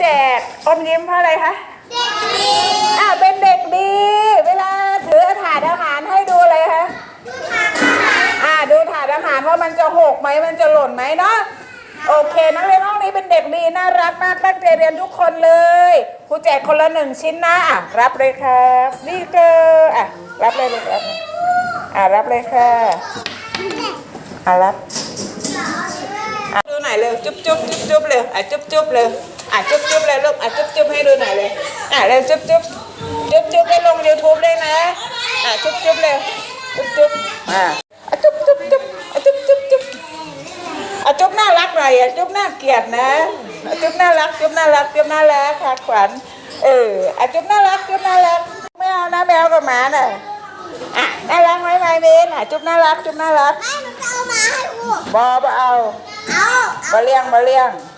แจกอมยิ้มเพราะอะไรคะอ่าเป็นเด็กดี เวลาถือถาดอาหารให้ดูอะไรคะอ่าดูถาดอาหารว่ามันจะหกไหมมันจะหล่นไหมเนาะโอเค นักเรียนห้องนี้เป็นเด็กดีน่ารักมากตั้งใจเรียนทุกคนเลยครูแจกคนละหนึ่งชิ้นนะอะรับเลยครับนี่เกออะรับเลยลูกรับเลยอะรับเลยค่ะอะรับอะดูหน่อยเร็วจุ๊บจุ๊บจุ๊บจุ๊บเร็วอะจุ๊บจุ๊บเร็ว อะจุ๊บจุ๊บเลยลูกอะจุ๊บจุ๊บให้ดูหน่อยเลยอะเร็วจุ๊บจุ๊บจุ๊บจุ๊บไปลงยูทูบได้นะอะจุ๊บจุ๊บเร็วจุ๊บจุ๊บอะอะจุ๊บจุ๊บจุ๊บอะจุ๊บจุ๊บจุ๊บอะจุ๊บน่ารักหน่อยอะจุ๊บน่าเกลียดนะอะจุ๊บน่ารักจุ๊บน่ารักจุ๊บน่ารักค่ะขวัญเอออะจุ๊บน่ารักจุ๊บน่ารักไม่เอานะแมวกับหมาน่ะอะน่ารักไหมไมเมนอะจุ๊บน่ารักจุ๊บน่ารักแม่หนูจะเอามาให้ครูบอบ่เอาเอาบ่เลี้ยงบ่เลี้ยงเ